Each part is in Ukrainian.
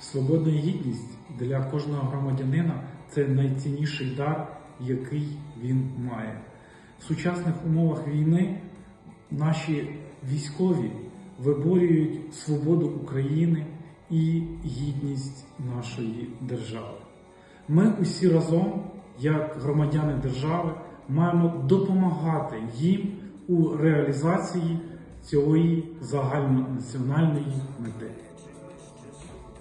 Свобода і гідність для кожного громадянина це найцінніший дар, який він має. В сучасних умовах війни наші військові виборюють свободу України і гідність нашої держави. Ми усі разом, як громадяни держави, маємо допомагати їм у реалізації цієї загальнонаціональної мети.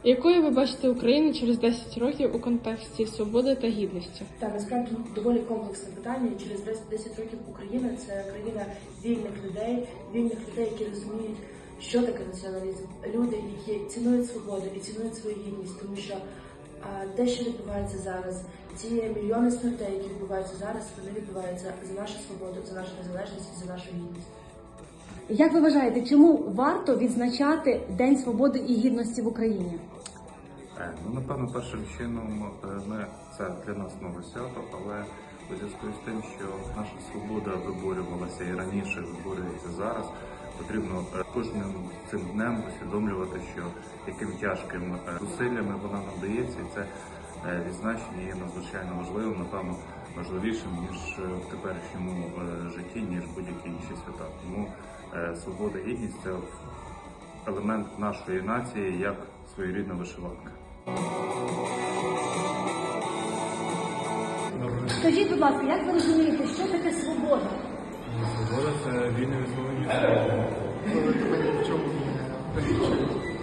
Якою ви бачите Україну через 10 років у контексті свободи та гідності? Та насправді доволі комплексне питання. Через 10 10 років Україна це країна вільних людей, вільних людей, які розуміють, що таке націоналізм. Люди, які цінують свободу і цінують свою гідність, тому що а, те, що відбувається зараз, ці мільйони смертей, які відбуваються зараз, вони відбуваються за нашу свободу, за нашу незалежність за нашу гідність. Як ви вважаєте, чому варто відзначати День свободи і гідності в Україні? Е, Ну, напевно, першим чином е, ми це для нас нове свято, але у зв'язку з тим, що наша свобода виборювалася і раніше виборюється зараз, потрібно е, кожним цим днем усвідомлювати, що яким тяжким зусиллями вона нам дається, і це відзначення є надзвичайно важливим, напевно, важливішим ніж е, в теперішньому е, житті, ніж будь-які інші свята. Тому е, свобода гідність це елемент нашої нації як своєрідна вишиванка. Скажіть, будь ласка, як ви розумієте, що таке свобода? Свобода це вільне висловлення.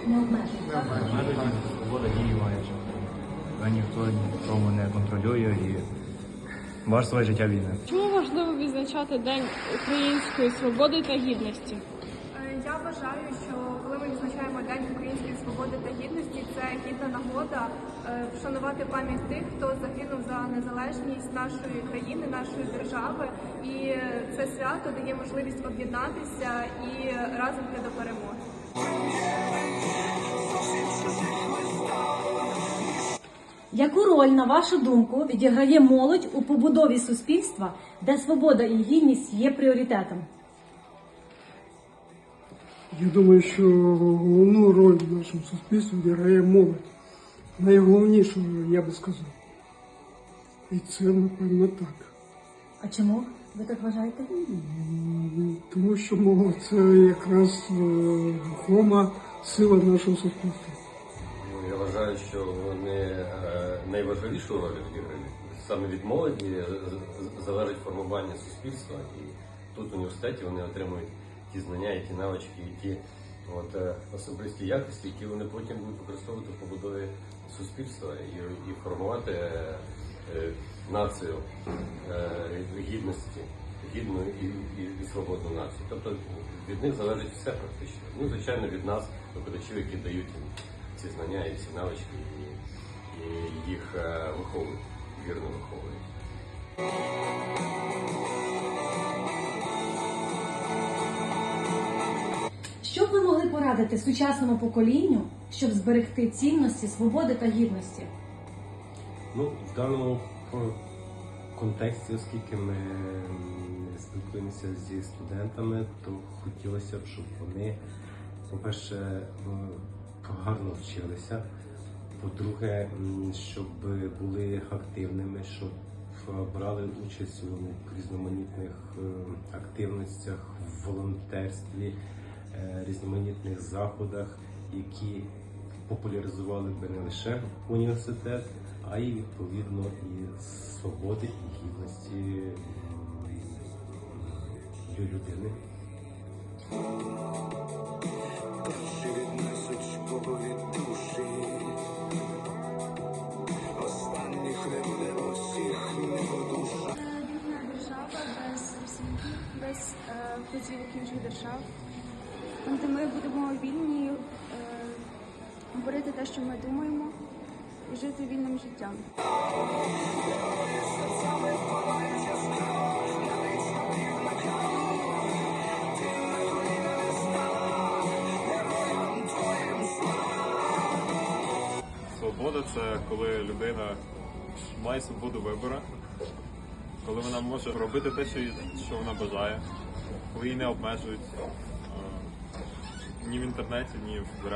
Не обмежено. Свобода дії має. Ніхто нікому не контролює і ваше своє життя вільне. Чому важливо відзначати День української свободи та гідності? Е, Я вважаю, що коли ми відзначаємо День української свободи та гідності, це гідна нагода е, вшанувати пам'ять тих, хто загинув за незалежність нашої країни, нашої держави. І е, це свято дає можливість об'єднатися і разом йти до перемоги. Яку роль, на вашу думку, відіграє молодь у побудові суспільства, де свобода і гідність є пріоритетом? Я думаю, що головну роль в нашому суспільстві відіграє молодь. Найголовнішу, я би сказав. І це, напевно, так. А чому ви так вважаєте? Тому що молодь це якраз е, рухома сила нашого суспільства. Ну, Я вважаю, що вони е, найважливішу роль відіграють. Саме від молоді залежить формування суспільства, і тут в університеті вони отримують ті знання, і ті навички, і ті от, е, особисті якості, які вони потім будуть використовувати в побудові суспільства і, і формувати е, е, націю гідності, гідну і, і, і свободну націю. Тобто від них залежить все практично. Ну, звичайно, від нас, викладачів, які дають їм ці знання і ці навички, і їх е, виховують, вірно виховують. Що б ви могли порадити сучасному поколінню, щоб зберегти цінності, свободи та гідності? Ну, в даному е, контексті, оскільки ми спілкуємося зі студентами, то хотілося б, щоб вони, по-перше, гарно вчилися. По-друге, щоб були активними, щоб е, брали участь у різноманітних е, активностях, в волонтерстві, е, різноманітних заходах, які популяризували би не лише університет, а й відповідно і свободи і гідності людини. Вказівок інших держав, там, де ми будемо вільні е, говорити те, що ми думаємо, і жити вільним життям. Свобода це коли людина має свободу вибору, коли вона може робити те, що вона бажає, коли її не обмежують е, ні в інтернеті, ні в